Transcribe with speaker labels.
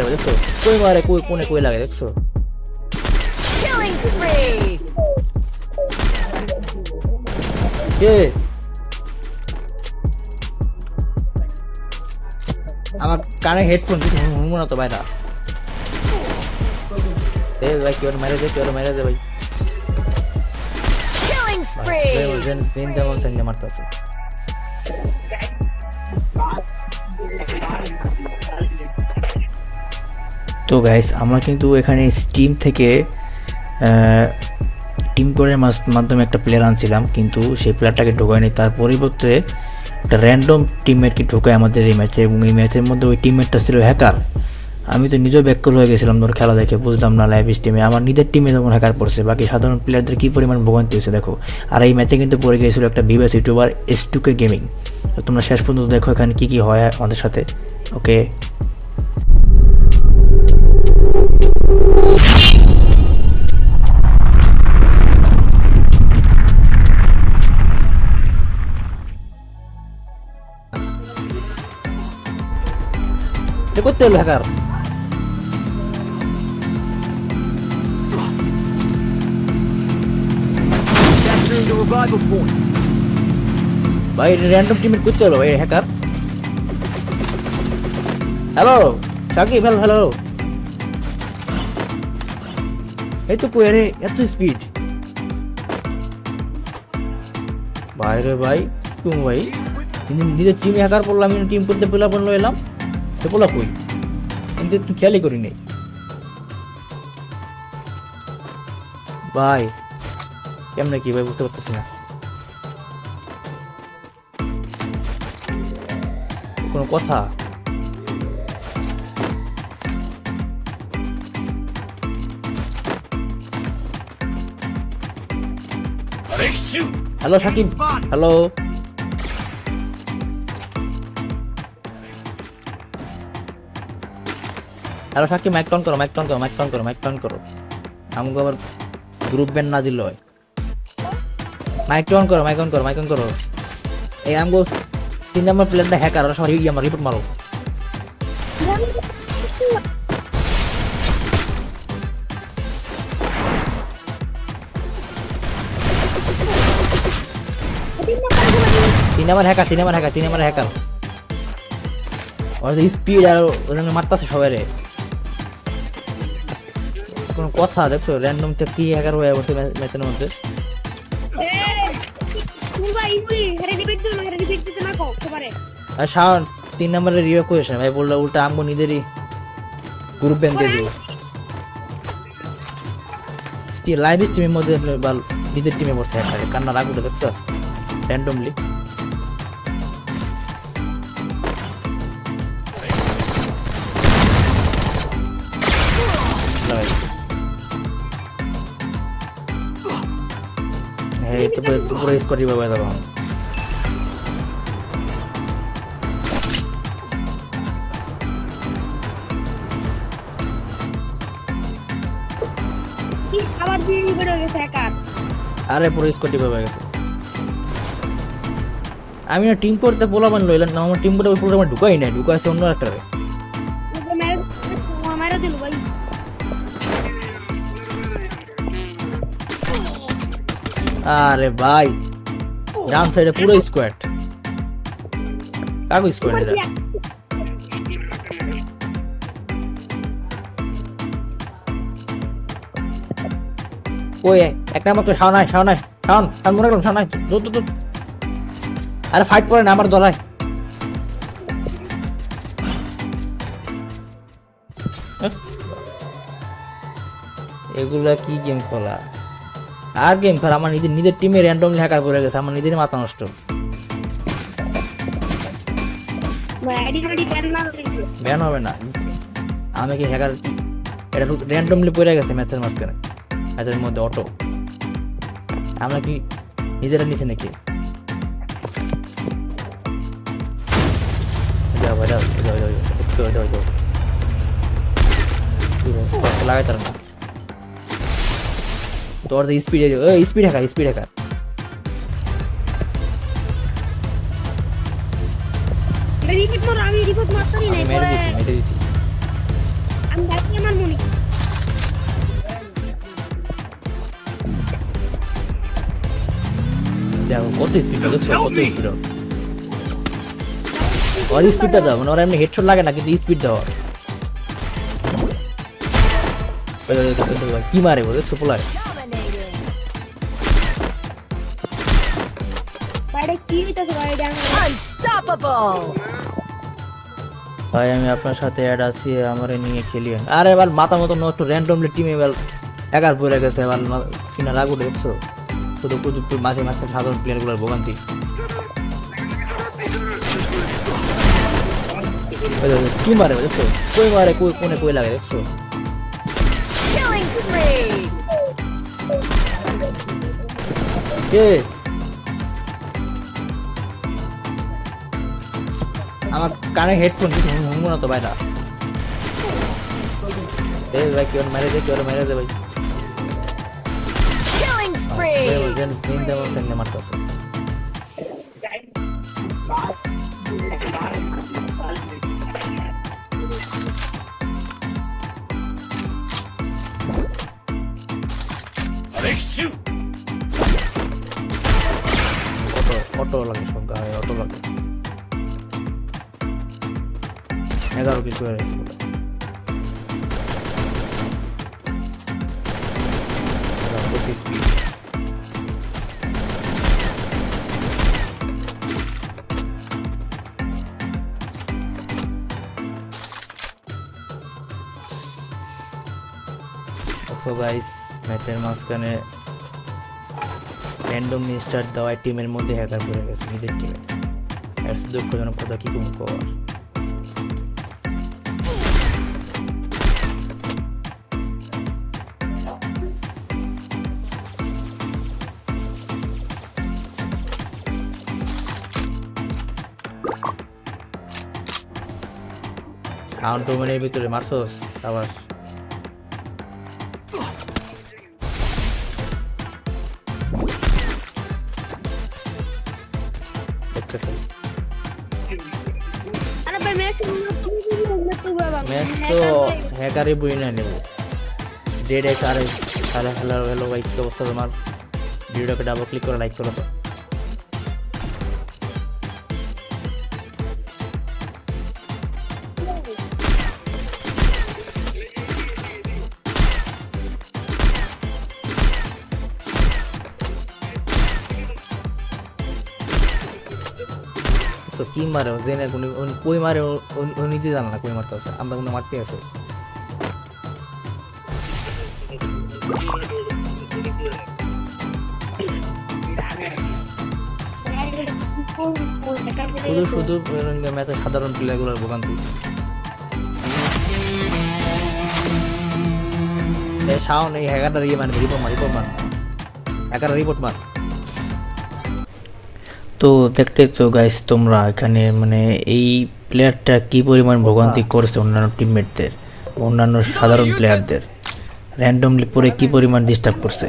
Speaker 1: মারে দেখছ? কই মারে কই কোনে কই লাগে দেখছ! কে? আমার কানে হেডফোন কিছু শুনব না তো ভাইরা এ ভাই কেউ মেরে দে কেউ মেরে দে ভাই মারতে আছে তো গাইস আমরা কিন্তু এখানে স্টিম থেকে টিম করে মাধ্যমে একটা প্লেয়ার আনছিলাম, কিন্তু সেই প্লেয়ারটাকে ঢোকায়নি। তার পরিবর্তে একটা র্যান্ডম টিমমেটকে ঢোকায় আমাদের এই ম্যাচে এবং এই ম্যাচের মধ্যে ওই টিমমেটটা ছিল হ্যাকার আমি তো নিজেও ব্যাকল হয়ে গেছিলাম তোর খেলা দেখে, বুঝলাম না লাইভ স্টিমে আমার নিজের টিমে যখন হ্যাকার পড়ছে, বাকি সাধারণ প্লেয়ারদের কী পরিমাণ ভোগান্তি হয়েছে দেখো। আর এই ম্যাচে কিন্তু পড়ে গিয়েছিল একটা Vivas YouTuber S two K gaming তো তোমরা শেষ পর্যন্ত দেখো এখানে কী কী হয় আমাদের সাথে ওকে করতে হলো হ্যাকার. ভাই র্যান্ডম টিমের করতে হলো ভাই hacker hello Sakib hello hello এই তো কই এত স্পিড ভাই রে ভাই, তুমি ভাই কিন্তু নিজের টিমে হ্যাকার করলাম, আমি টিম করতে পেলা বলল এলাম। সে বলা কই? কিন্তু তুই খেয়ালই করি নাই। ভাই, কেমনে কি ভাই বুঝতে পারতেছি না। কোনো কথা? Hello Sakib hello hello Sakib mic ton করো মাইক টন করো মাইক টন করো মাইক টন করো আমাকে আবার গ্রুপ ব্যান্ড না দিল হয় মাইক টন করো মাইক অন করো মাইক অন করো এই আমগো তিন নম্বর প্লেয়ারটা হ্যাকার ওরা সবাই আমার রিপোর্ট মারো তিন নম্বর হ্যাকার তিন নম্বর হ্যাকার তিন নম্বর হ্যাকার ওর স্পিড আর ওদের মারতাছে সবাই রে কোনো কথা, দেখছ? র্যান্ডম থেকে কি হ্যাকার হয়ে বসে ম্যাচের মধ্যে? আর শাওন, তিন নম্বরের রিভাইভ করেছে ভাই বলল, উল্টা আমগো নিজেরই গ্রুপ ব্যান দিয়ে দিব। লাইভ স্ট্রিমের মধ্যে নিজের টিমে থাকে কান্না রাগ দেখছ? র্যান্ডমলি পুরো স্কোর রিভাইভ হয়ে
Speaker 2: একার
Speaker 1: আরে। পুরো স্কোর রিভাইভ হয়ে গেছে? আমি না টিম করতে বলাবান লইলাম না আমার টিম করে ওই প্রোগ্রামে ঢুকাই নাই ঢুকাইছে অন্য একটা আরে ভাই, ডান সাইডে পুরো স্কোয়াড কাগো স্কোয়াড এটা ওই, এক নাম্বার করে শাওন আয় শাওন আয় শাওন শাওন মনে করলাম আয় দূর দূর দূর আরে ফাইট করে না আমার দলায়। এগুলা কি গেম খেলা? আর গেম খেলা আমার নিজের নিজের টিমে র্যান্ডমলি হ্যাকার করে গেছে আমার নিজেরই মাথা নষ্ট।
Speaker 2: ভাই আইডি আইডি ব্যান না হইছে
Speaker 1: ব্যান হবে না? আমি কি হ্যাকার এটা র্যান্ডমলি পড়ে গেছে ম্যাচের মাঝখানে। ম্যাচের মধ্যে অটো আমরা কি নিজেরা নিচে নাকি? যাও ভাই যাও যাও যাও যাও যাও যাও যাও। লাগাই তার না। তোর তো স্পিডে স্পিড হ্যাকা স্পিড হ্যাকা কত স্পিড দেখছ কত স্পিড ওর স্পিডটা দাও মানে লাগে না কিন্তু স্পিড দাও কি মারে বলে
Speaker 2: হইতাছে ডান
Speaker 3: Unstoppable.
Speaker 1: ভাই আমি আপনার সাথে অ্যাড আছি আমারে নিয়ে খেলি আরে এবার মাথা মতো নষ্ট র্যান্ডমলি টিমে এবার একার পরে গেছে এবার কিনা রাগ উঠে দেখছ? শুধু প্রযুক্তি মাঝে মাঝে সাধারণ প্লেয়ারগুলোর ভোগান্তি। কি মারে দেখছ? কই মারে কই কোনে কই লাগে দেখছ?
Speaker 3: Killing
Speaker 1: আমার কানে হেডফোন কিছু হুমো না তো ভাইরা। এই ভাই কেউ মেরে দে কেউ মেরে দে ভাই। অটো লাগে সব গায়ে অটো লাগে। এগারো পিস। সো গাইস ম্যাচের মাঝখানে র্যান্ডম স্টার্ট দেওয়ায় টিমের মধ্যে হ্যাকার পড়ে গেছে, নিজের টিমে দুঃখজনক কথা কি কম কর সাউন্ড ডোমেনের ভিতরে মারছস
Speaker 2: ম্যাচ
Speaker 1: ম্যাচ তো হ্যাকারই বই না নেব। জেড এক্স আর কি অবস্থা তোমার? ভিডিওটাকে ডাবল ক্লিক করে লাইক করো। তো কি মারে জেনে উনি কই মারে উনি নিজে জানে না কই মারতে আছে, আমরা কোনো মারতে আছে। শুধু শুধু ম্যাচের সাধারণ প্লেয়ারগুলোর ভোগান্তি। শাওন, এই হ্যাকারটা রিপোর্ট মার রিপোর্ট মার হ্যাকার রিপোর্ট মার। তো দেখতে তো গাইস তোমরা এখানে মানে এই প্লেয়ারটা কি পরিমাণ ভোগান্তি করছে অন্যান্য টিমমেটদের অন্যান্য সাধারণ প্লেয়ারদের র্যান্ডমলি পরে কি পরিমাণ ডিস্টার্ব করছে?